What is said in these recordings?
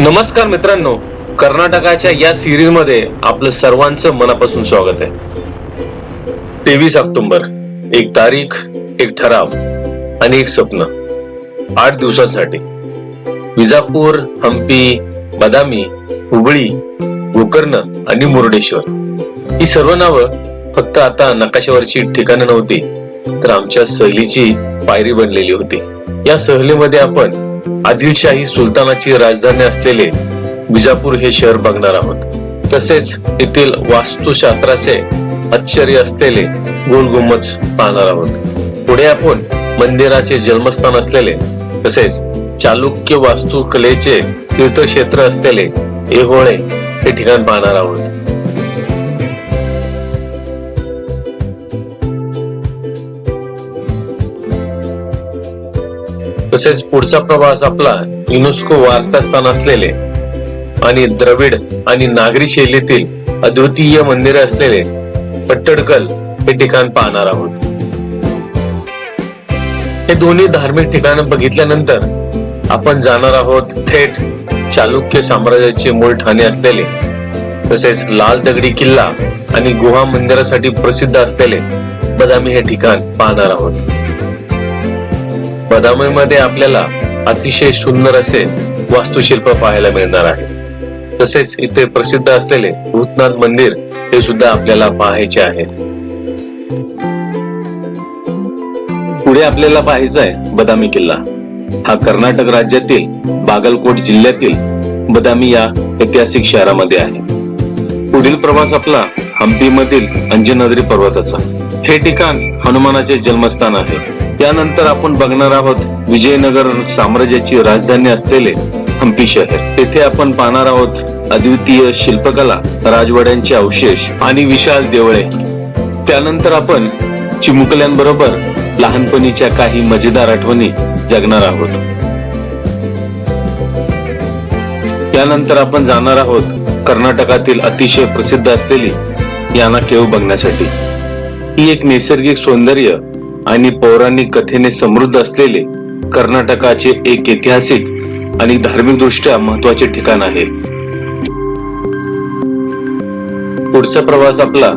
नमस्कार मित्रांनो कर्नाटकाच्या या सिरीजमध्ये आपलं सर्वांचं मनापासून स्वागत आहे. तेवीस ऑक्टोबर एक तारीख एक ठराव आणि एक स्वप्न. आठ दिवसांसाठी. विजापूर हम्पी बदामी हुबळी गोकर्ण आणि मुर्डेश्वर. ही सर्व नावं फक्त आता नकाशावरची ठिकाणं नव्हती तर आमच्या सहलीची पायरी बनलेली होती. या सहलीमध्ये आपण आदिलशाही सुलतानाची राजधानी असलेले विजापूर हे शहर बघणार आहोत. तसेच येथील वास्तुशास्त्राचे आश्चर्य असलेले गोल पाहणार आहोत. पुढे आपण मंदिराचे जन्मस्थान असलेले तसेच चालुक्य वास्तुकलेचे तीर्थक्षेत्र असलेले एहोळे हे ठिकाण पाहणार आहोत. तसेच पुढचा प्रवास आपला युनेस्को वारसास्थान असलेले आणि द्रविड आणि नागरी शैलीतील अद्वितीय मंदिरे असलेले पट्टडकल हे ठिकाण पाहणार आहोत. हे दोन्ही धार्मिक ठिकाण बघितल्यानंतर आपण जाणार आहोत थेट चालुक्य साम्राज्याचे मूळ ठाणे असलेले तसेच लाल दगडी किल्ला आणि गुहा मंदिरासाठी प्रसिद्ध असलेले बदामी हे ठिकाण पाहणार आहोत. बदामीमध्ये आपल्याला अतिशय सुंदर असे वास्तुशिल्प पाहायला मिळणार आहे. तसेच इथे प्रसिद्ध असलेले भूतनाथ मंदिर हे सुद्धा आपल्याला पाहायचे आहे. पुढे आपल्याला पाहायचं आहे बदामी किल्ला. हा कर्नाटक राज्यातील बागलकोट जिल्ह्यातील बदामी या ऐतिहासिक शहरामध्ये आहे. पुढील प्रवास आपला हम्पी मधील अंजनाद्री पर्वताचा. हे ठिकाण हनुमानाचे जन्मस्थान आहे. त्यानंतर आपण बघणार आहोत विजयनगर साम्राज्याची राजधानी असलेले हम्पी शहर. तेथे आपण पाहणार आहोत अद्वितीय शिल्पकला राजवाड्यांचे अवशेष आणि विशाल देवळे. त्यानंतर आपण चिमुकल्यांबरोबर लहानपणीच्या काही मजेदार आठवणी जगणार आहोत. त्यानंतर आपण जाणार आहोत कर्नाटकातील अतिशय प्रसिद्ध असलेली याना केव बघण्यासाठी. ही एक नैसर्गिक सौंदर्य आणि पौराणिक कथेने समृद्ध असलेले कर्नाटकाचे एक ऐतिहासिक आणि धार्मिक दृष्ट्या महत्त्वाचे ठिकाण आहे. पुढचा प्रवास आपला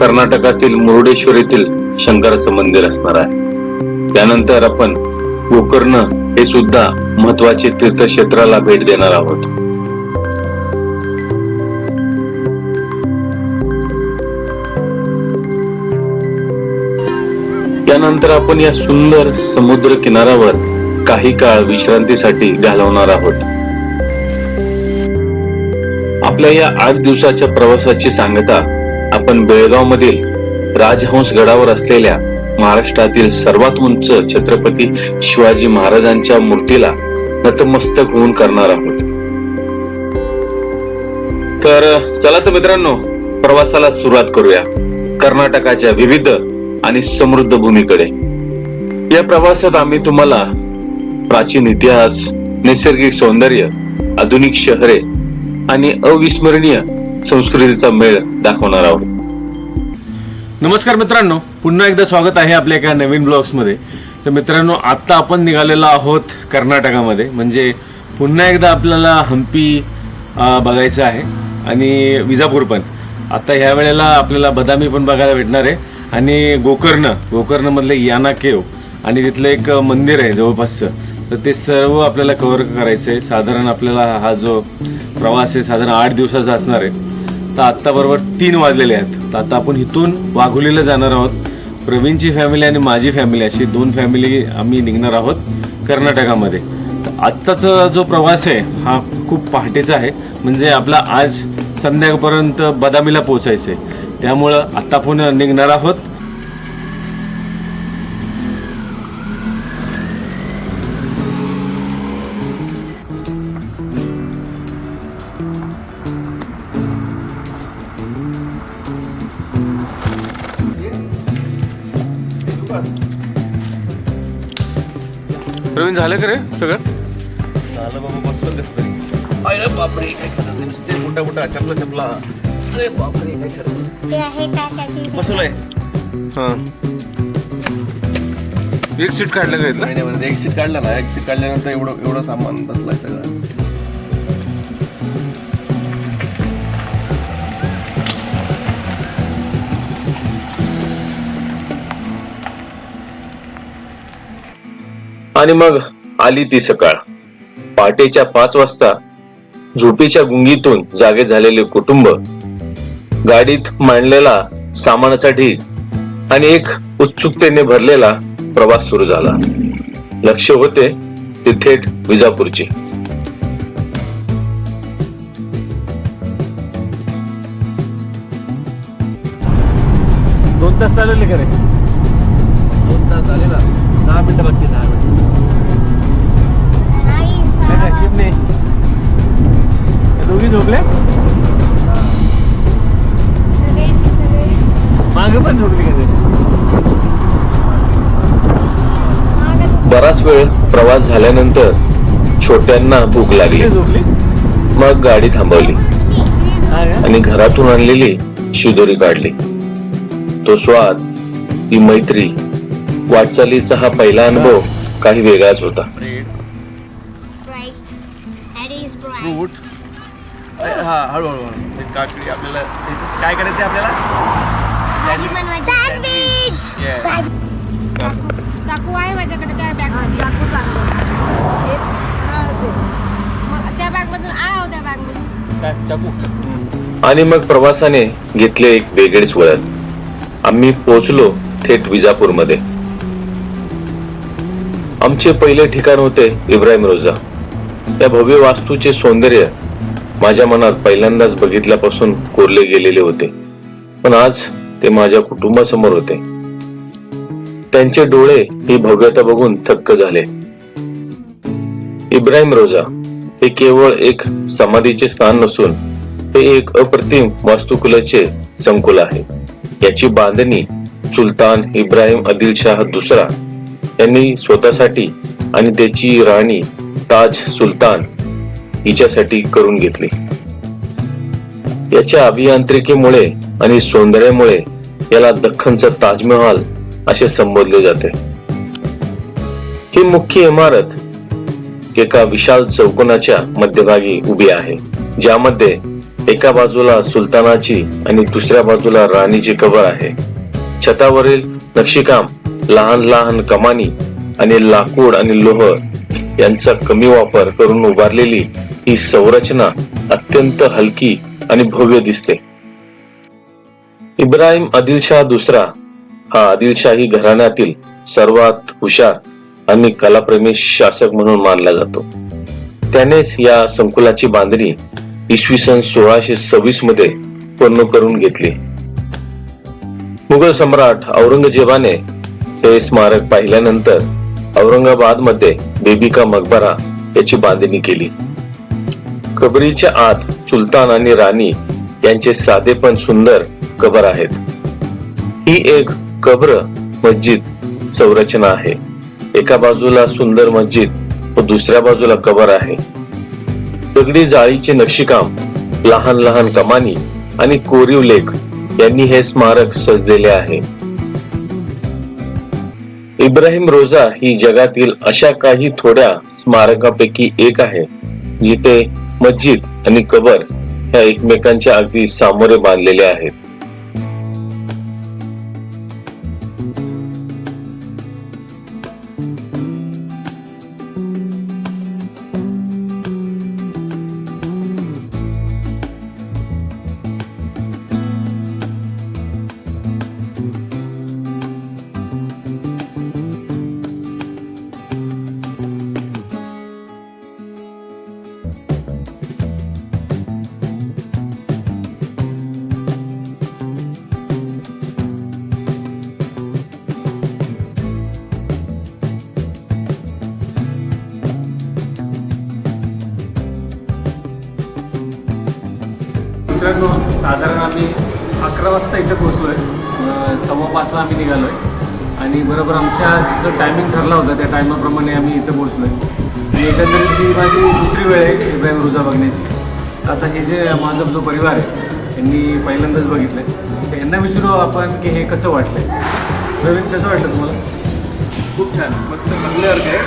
कर्नाटकातील मुरुडेश्वर येथील शंकराचं मंदिर असणार आहे. त्यानंतर आपण गोकर्ण हे सुद्धा महत्त्वाचे तीर्थक्षेत्राला भेट देणार आहोत. त्यानंतर आपण या सुंदर समुद्र किनाऱ्यावर काही काळ विश्रांतीसाठी घालवणार आहोत. आपल्या या आठ दिवसाच्या प्रवासाची सांगता आपण बेळगाव मधील राजहंस गडावर असलेल्या महाराष्ट्रातील सर्वात उंच छत्रपती शिवाजी महाराजांच्या मूर्तीला नतमस्तक होऊन करणार आहोत. तर चला तर मित्रांनो प्रवासाला सुरुवात करूया. कर्नाटकाच्या विविध आणि समृद्ध भूमीकडे. या प्रवासात आम्ही तुम्हाला प्राचीन इतिहास नैसर्गिक सौंदर्य आधुनिक शहरे आणि अविस्मरणीय संस्कृतीचा मेळ दाखवणार आहोत. नमस्कार मित्रांनो पुन्हा एकदा स्वागत आहे आपल्या एका नवीन ब्लॉग्समध्ये. तर मित्रांनो आत्ता आपण निघालेलो आहोत कर्नाटकामध्ये. म्हणजे पुन्हा एकदा आपल्याला हम्पी बघायचं आहे आणि विजापूर पण. आता ह्या वेळेला आपल्याला बदामी पण बघायला भेटणार आहे. आणि गोकर्ण गोकर्णमधलं याना केव आणि तिथलं एक मंदिर आहे जवळपासचं. तर ते सर्व आपल्याला कव्हर करायचं आहे साधारण आपल्याला हा जो प्रवास आहे साधारण आठ दिवसाचा असणार आहे. तर आत्ता बरोबर तीन वाजलेले आहेत. तर आता आपण इथून वाघोलीला जाणार आहोत. प्रवीणची फॅमिली आणि माझी फॅमिली अशी दोन फॅमिली आम्ही निघणार आहोत कर्नाटकामध्ये. तर आत्ताचा जो प्रवास आहे हा खूप पहाटेचा आहे. म्हणजे आपला आज संध्याकाळपर्यंत बदामीला पोचायचं आहे त्यामुळं आत्ता आपण निघणार आहोत. प्रवीण झालं का रे सगळं? झालं बाबा बसलं दिसतंय. अरे बापरे काय मोठा मोठा चपला चपला. बसवलंय हा. एक सीट काढलं नाही म्हणजे एक सीट काढला ना एक सीट काढल्यानंतर एवढं एवढं सामान बसलाय सगळं. आणि मग आली ती सकाळ. पहाटेच्या पाच वाजता झोपेच्या गुंगीतून जागे झालेले कुटुंब गाडीत मांडलेला सामानाचा ढीग आणि एक उत्सुकतेने भरलेला प्रवास सुरू झाला. लक्ष होते ते थेट विजापूरचे. दोन तास चालवले का रे? दोन तास ना. सहा मिनिटं बाकी मिनिटं. नाही दोघी झोपले? मागे पण झोपली बराच वेळ प्रवास झाल्यानंतर छोट्यांना भूक लागली. झोपली? मग गाडी थांबवली? आणि घरातून आणलेली शिदोरी काढली. तो स्वाद ती मैत्री वाटचालीचा हा पहिला अनुभव काही वेगळाच होता. हा हळूहळू काकडी आपल्याला काय करायचं आपल्याला. Yes. चाकू. चाकू आहे माझ्याकडे त्या बॅग चाकू त्या बॅग मधून आला त्या बॅग मधून. काय चाकू? आणि मग प्रवासाने घेतले एक वेगळेच वळण. आम्ही पोहोचलो थेट विजापूरमध्ये. आमचे पहिले ठिकाण होते इब्राहिम रोजा. त्या भव्य वास्तूचे सौंदर्य माझ्या मनात पहिल्यांदाच बघितल्यापासून कोरले गेलेले होते. पण आज ते माझ्या कुटुंबासमोर होते. त्यांचे डोळे ही भव्यता बघून थक्क झाले. इब्राहिम रोजा हे केवळ एक समाधीचे स्थान नसून ते एक अप्रतिम वास्तुकुलाचे संकुल आहे. याची बांधणी सुलतान इब्राहिम आदिलशाह दुसरा यांनी स्वतःसाठी आणि त्याची राणी ताज सुलतान हिच्यासाठी करून घेतली. याच्या अभियांत्रिकीमुळे आणि सौंदर्यामुळे याला दख्खनचा ताजमहाल असे संबोधले जाते. ही मुख्य इमारत एका विशाल चौकोनाच्या मध्यभागी उभी आहे. ज्यामध्ये एका बाजूला सुलतानाची आणि दुसऱ्या बाजूला राणीची कबर आहे. छतावरील नक्षीकाम लहान लहान कमानी आणि लाकूड आणि लोह यांचा कमी वापर करून उभारलेली ही संरचना अत्यंत हलकी आणि भव्य दिसते. इब्राहिम आदिलशाह दुसरा हा आदिलशाही घराण्यातील सर्वात हुशार आणि कलाप्रेमी शासक म्हणून मानला जातो. त्यानेच या संकुलाची बांधणी इसवी सन सोळाशे सव्वीसमध्ये पूर्ण करून घेतली. मुघल सम्राट औरंगजेबाने हे स्मारक पाहिल्यानंतर औरंगाबादमध्ये बेबिका मकबरा याची बांधणी केली. कबरीच्या आत सुलतान आणि राणी यांचे साधे पण सुंदर कबर आहेत. ही एक कब्र मस्जिद संरचना आहे. एका बाजूला सुंदर मस्जिद व दुसऱ्या बाजूला कबर आहे. दगडी जाळीचे नक्षीकाम लहान लहान कमानी आणि कोरीव लेख यांनी हे स्मारक सजलेले आहे. इब्राहिम रोजा ही जगातील अशा काही थोड्या स्मारकापैकी एक आहे जिथे मस्जिद आणि कबर ह्या एकमेकांच्या अगदी सामोरे बांधलेले आहेत. साधारण आम्ही अकरा वाजता इथे पोहोचलोय. अं, सव्वा पाचला आम्ही निघालोय. आणि बरोबर आमच्या जसं टायमिंग ठरला होता त्या टायमाप्रमाणे आम्ही इथे पोहोचलोय. आणि एकंदरीत ही माझी दुसरी वेळ आहे इब्राहिम रोजा बघण्याची. आता हे जे माझा जो परिवार आहे यांनी पहिल्यांदाच बघितलंय. तर यांना विचारू आपण की हे कसं वाटलंय? प्रवीण कसं वाटलं तुम्हाला? खूप छान. मस्त बघण्यासारखं आहे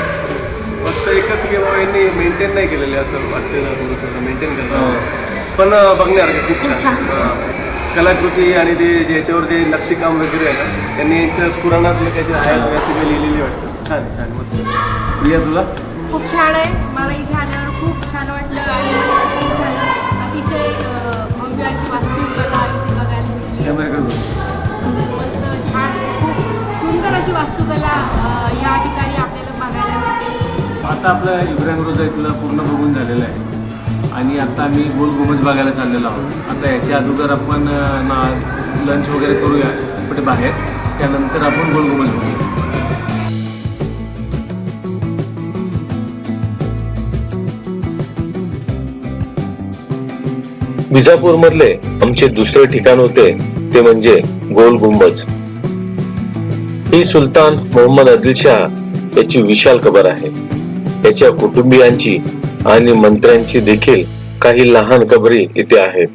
फक्त एकच की बाबा यांनी मेंटेन नाही केलेले असं वाटतं थोडंसं मेंटेन करतात पण बघण्यासारखं खूप छान. कलाकृती आणि ते ज्याच्यावर जे नक्षीकाम वगैरे आहे ना त्यांनी यांचं पुराणातलं काहीतरी आहे असं मी लिहिलेली वाटतं छान छान मस्त. प्रिया तुला? खूप छान आहे. मला इथे आल्यावर खूप छान वाटलं अतिशय सुंदर अशी वास्तुकला या ठिकाणी आपल्याला बघायला आता आपलं इब्राहिम रोजा इथलं पूर्ण बघून झालेलं आहे. आणि आता आम्ही गोल घुमज बघायला चाललेलो आहोत. आता याच्या अगोदर आपण ना लंच वगैरे करूया कुठे बाहेर. त्यानंतर आपण गोल घुमज बघूया. विजापूर मधले आमचे दुसरे ठिकाण होते ते म्हणजे गोल गुंबज ही सुलतान मोहम्मद आदिलशाह याची विशाल कबर आहे. त्याच्या कुटुंबियांची आणि मंत्र्यांची देखील काही लहान कबरी इथे आहेत.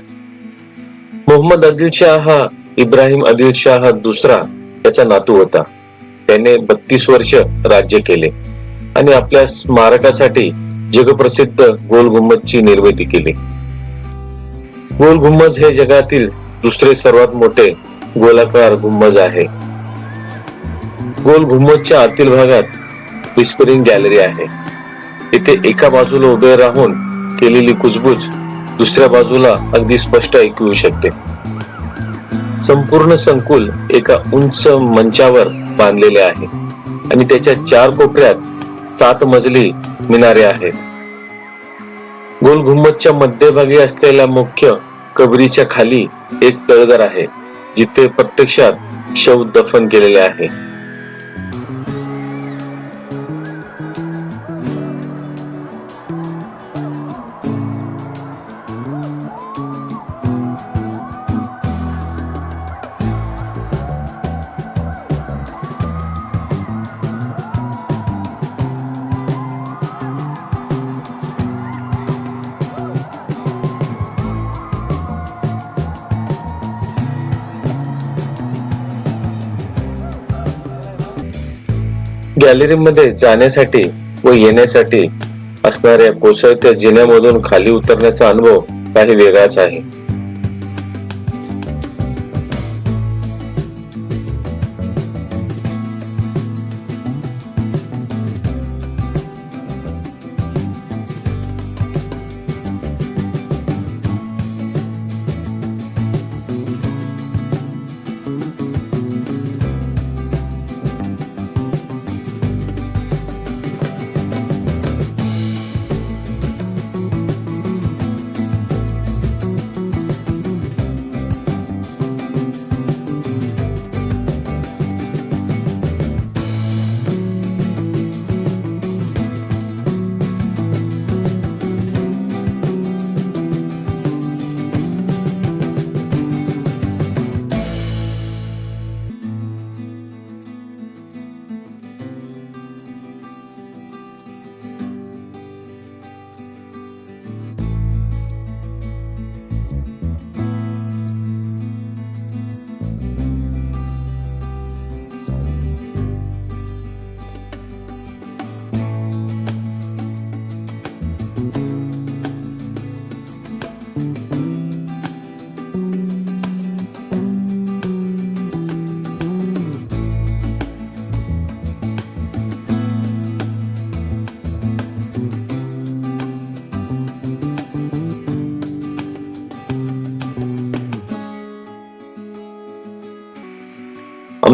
मोहम्मद अदिलशाह हा इब्राहिम अदिलशाह हा दुसरा याचा नातू होता. त्याने बत्तीस वर्ष राज्य केले आणि आपल्या स्मारकासाठी जगप्रसिद्ध गोल गुंबजची निर्मिती केली. गोल हे जगातील दुसरे सर्वात मोठे गोलाकार गुंबज आहे. गोल आतील भागात विस्परिंग गॅलरी आहे. इथे एका बाजूला उभे राहून केलेली कुजबूज दुसऱ्या बाजूला अगदी स्पष्ट ऐकू येऊ शकते. संपूर्ण संकुल एका उंच मंचावर बांधलेले आहे आणि त्याच्या चार कोपऱ्यात सात मजली मिनारे आहेत. गोल घुम्मतच्या मध्यभागी असलेल्या मुख्य कबरीच्या खाली एक तळघर आहे जिथे प्रत्यक्षात शव दफन केलेले आहे. गॅलरीमध्ये जाण्यासाठी व येण्यासाठी असणाऱ्या कोसळत्या जिन्यामधून खाली उतरण्याचा अनुभव काही वेगळाच आहे.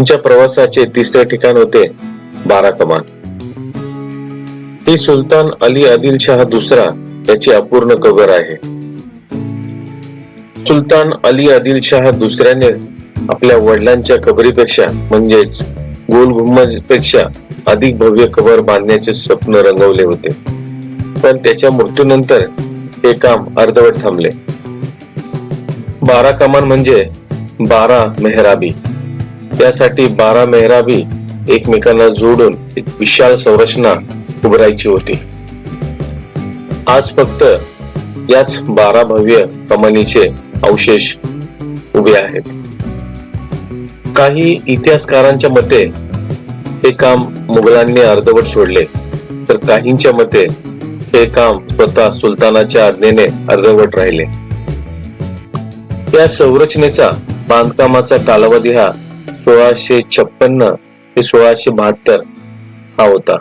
त्यांच्या प्रवासाचे तिसरे ठिकाण होते बारा कमान ही सुलतान अली आदिल शाह दुसरा याची अपूर्ण कबर आहे. सुलतान अली आदिल शाह दुसऱ्याने आपल्या वडिलांच्या कबरीपेक्षा म्हणजेच गोल गुम्मजपेक्षा अधिक भव्य कबर बांधण्याचे स्वप्न रंगवले होते. पण त्याच्या मृत्यूनंतर हे काम अर्धवट थांबले. बारा कमान म्हणजे बारा मेहराबी. त्यासाठी बारा मेहराबी एकमेकांना जोडून एक विशाल संरचना उभारायची होती. आज फक्त याच बारा भव्य कमानीचे अवशेष उभे आहेत. काही इतिहासकारांच्या मते हे काम मुघलांनी अर्धवट सोडले तर काहींच्या मते हे काम स्वतः सुलतानाच्या आज्ञेने अर्धवट राहिले. या संरचनेचा बांधकामाचा कालावधी हा सोळाशे छप्पन्न ते सोळाशे बहात्तर हा होता.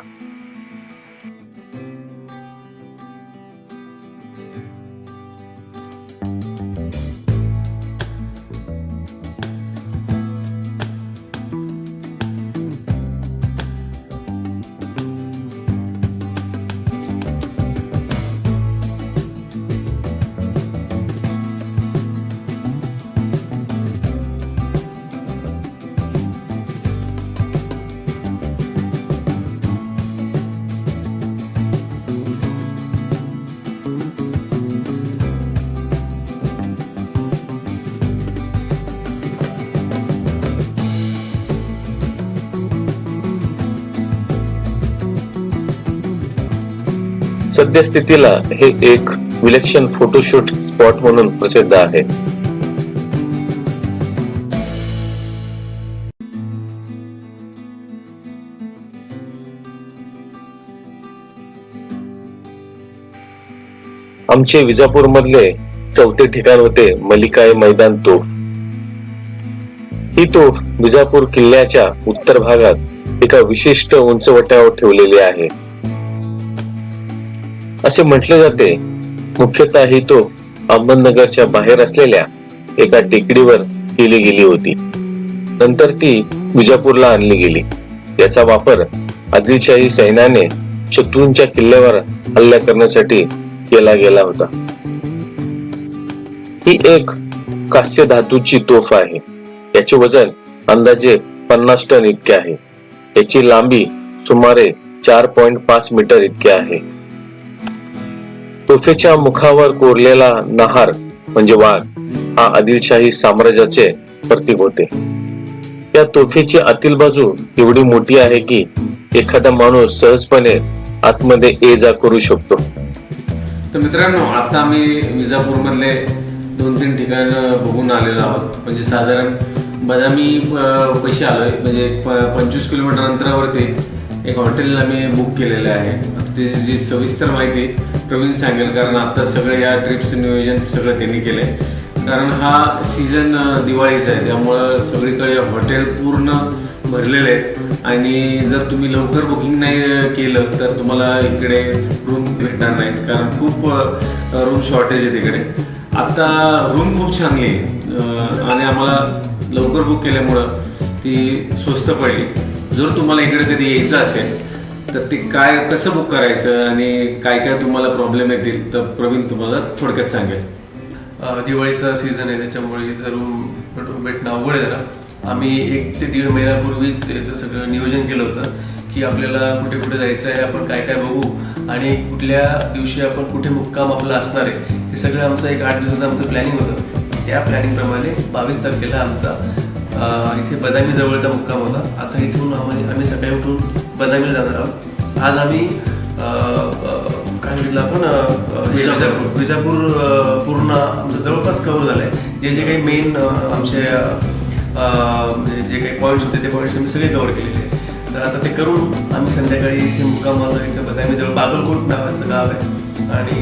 सद्यस्थितीला हे एक विलक्षण फोटोशूट स्पॉट म्हणून प्रसिद्ध आहे. आमचे विजापूर मधले चौथे ठिकाण होते मलिकाय मैदान तोफ. ही तोफ विजापूर किल्ल्याच्या उत्तर भागात एका विशिष्ट उंचवट्यावर ठेवलेली आहे. असे म्हटले जाते. मुख्यतः ही तो अहमदनगरच्या बाहेर असलेल्या एका टेकडीवर केली गेली होती. नंतर ती विजापूरला आणली गेली. याचा वापर आदिलशाही सैन्याने शत्रूंच्या किल्ल्यावर हल्ला करण्यासाठी केला गेला होता. ही एक कास्य धातूची तोफ आहे. याचे वजन अंदाजे पन्नास टन इतके आहे. याची लांबी सुमारे चार पॉइंट पाच मीटर इतके आहे. तोफेच्या मुखावर कोरलेला नहार म्हणजे वाघ हा आदिलशाही साम्राज्याचे प्रतीक होते. या तोफेची आतील बाजू एवढी मोठी आहे की एखादा माणूस सहजपणे आतमध्ये ये जा करू शकतो. तर मित्रांनो आता आम्ही विजापूर मधले दोन तीन ठिकाण बघून आलेलो आहोत. म्हणजे साधारण बदामी पैसे आलोय. म्हणजे पंचवीस किलोमीटर अंतरावरती एक हॉटेल आम्ही बुक केलेलं आहे. जी सविस्तर माहिती प्रवीण सांगेल कारण आता सगळं या ट्रिपचं नियोजन सगळं त्यांनी केलंय. कारण हा सीझन दिवाळीचा आहे त्यामुळं सगळीकडे हॉटेल पूर्ण भरलेले आहेत. आणि जर तुम्ही लवकर बुकिंग नाही केलं तर तुम्हाला इकडे रूम भेटणार नाहीत कारण खूप रूम शॉर्टेज आहे तिकडे. आता रूम खूप चांगली आहे आणि आम्हाला लवकर बुक केल्यामुळं ती स्वस्त पडली. जर तुम्हाला इकडे कधी यायचं असेल तर ते काय कसं बुक करायचं आणि काय काय तुम्हाला प्रॉब्लेम येतील तर प्रवीण तुम्हाला थोडक्यात सांगेल. दिवाळीचा सीझन आहे त्याच्यामुळे इथं रूम भेटणं अवघड आहे जरा. आम्ही एक ते दीड महिन्यापूर्वीच याचं सगळं नियोजन केलं होतं की आपल्याला कुठे कुठे जायचं आहे आपण काय काय बघू आणि कुठल्या दिवशी आपण कुठे मुक्काम आपला असणार आहे हे सगळं आमचं एक आठ दिवसाचं आमचं प्लॅनिंग होतं. त्या प्लॅनिंगप्रमाणे बावीस तारखेला आमचा इथे बदामी जवळचा मुक्काम होता. आता इथून आम्ही आम्ही सकाळी उठून बदामीला जाणार आहोत. आज आम्ही काय म्हटलं आपण विजापूर. विजापूर. पूर्ण आमचं जवळपास कव्हर झालं आहे जे जे काही मेन आमचे म्हणजे जे काही पॉईंट्स होते ते पॉईंट्स आम्ही सगळे कव्हर केलेले आहे तर आता ते करून आम्ही संध्याकाळी इथे मुक्काम आलो इथे बदामीजवळ बागलकोट नावाचं गाव आहे. आणि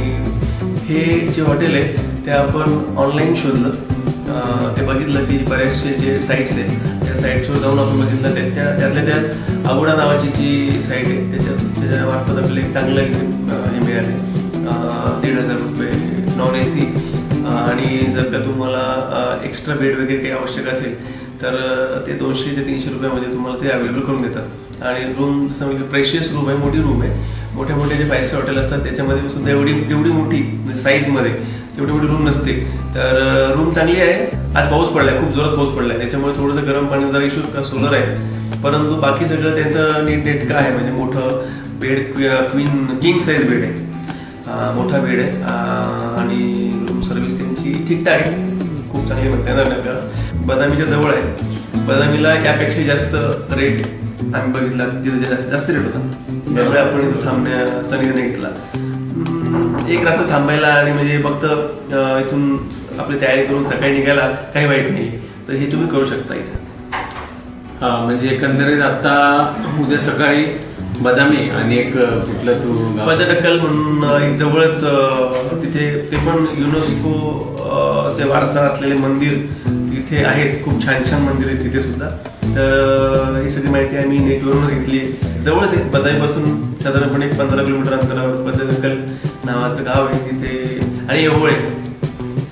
हे जे हॉटेल आहे ते आपण ऑनलाईन शोधलं. ते बघितलं की बरेचसे जे साईट्स आहेत साईट्सवर जाऊन आपण बघितलं ते त्या त्यातल्या त्यात अगोडा नावाची जी साईट आहे त्याच्या त्याच्यामार्फत आपल्याला एक चांगलं हे मिळाले दीड हजार रुपये नॉन ए सी आणि जर का तुम्हाला एक्स्ट्रा बेड वगैरे काही आवश्यक असेल तर ते दोनशे ते तीनशे रुपयामध्ये तुम्हाला ते अवेलेबल करून देतात. आणि रूम जसं म्हणजे प्रेशियस रूम आहे मोठी रूम आहे. मोठे मोठे जे फाईव्ह स्टार हॉटेल असतात त्याच्यामध्ये सुद्धा एवढी एवढी मोठी साईजमध्ये तेवढी मोठी रूम नसते. तर रूम चांगली आहे. आज पाऊस पडलाय खूप जोरात पाऊस पडलाय. त्याच्यामुळे थोडंसं गरम पाण्याचा इश्यू का सोलर आहे. परंतु बाकी सगळं त्यांचं नीट नेटकं आहे. म्हणजे मोठं bed queen king size bed आहे. मोठा बेड आहे. आणि रूम सर्व्हिस त्यांची ठीकठाक आहे. खूप चांगली म्हणता येणार नाही आपल्याला. बदामीच्या जवळ आहे. बदामीला यापेक्षा जास्त रेट आम्ही बघितला. तिथे जास्त जास्त रेट होता. त्यामुळे आपण थांबण्याचा निर्णय घेतला. एक रात्र थांबायला आणि म्हणजे फक्त इथून आपली तयारी करून सकाळी निघायला काही वाईट नाही तर हे तुम्ही करू शकता इथे हा म्हणजे एकंदरीत आता उद्या सकाळी बदामी आणि एक कुठलं तू गाव? पदटक्कल म्हणून एक जवळच तिथे ते पण युनेस्को अं, चे वारसा असलेले मंदिर तिथे आहेत खूप छान छान मंदिर आहेत तिथे सुद्धा. तर ही सगळी माहिती आम्ही नेटवरूनच घेतली आहे. जवळच आहे बदामीपासून साधारणपणे पंधरा किलोमीटर अंतरावर पद्धतकल नावाचं गाव आहे तिथे. आणि येवळ आहे.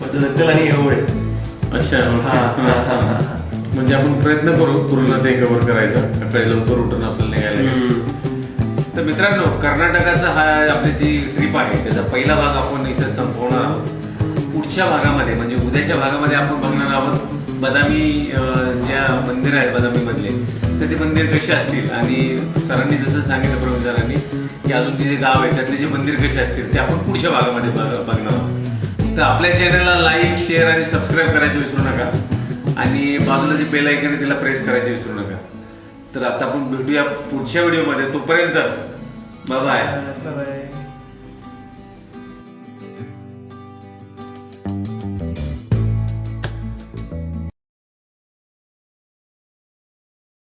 पद्धतकल आणि येवळ आहे. अच्छा. हा, हा, हा, हा. म्हणजे आपण प्रयत्न करू पूर्ण ते कव्हर करायचा. सकाळी लवकर उठून आपल्याला निघायला. तर मित्रांनो कर्नाटकाचा हा आपली जी ट्रिप आहे त्याचा पहिला भाग आपण इथे संपवणार आहोत. पुढच्या भागामध्ये म्हणजे उद्याच्या भागामध्ये आपण बघणार आहोत. बदामी ज्या मंदिर आहेत बदामी मधले तर ते मंदिर कसे असतील? आणि सरांनी जसं सांगितलं प्रवीण सरांनी की अजून ते जे गाव आहे त्यातले जे मंदिर कसे असतील ते आपण पुढच्या भागामध्ये बघ- बघणार आहोत. तर आपल्या चॅनलला लाईक शेअर आणि सबस्क्राईब करायचं विसरू नका. आणि बाजूला जे बेल ऐकन त्याला प्रेस करायचे विसरू नका. तर आता आपण भेटूया पुढच्या व्हिडिओमध्ये तोपर्यंत बाय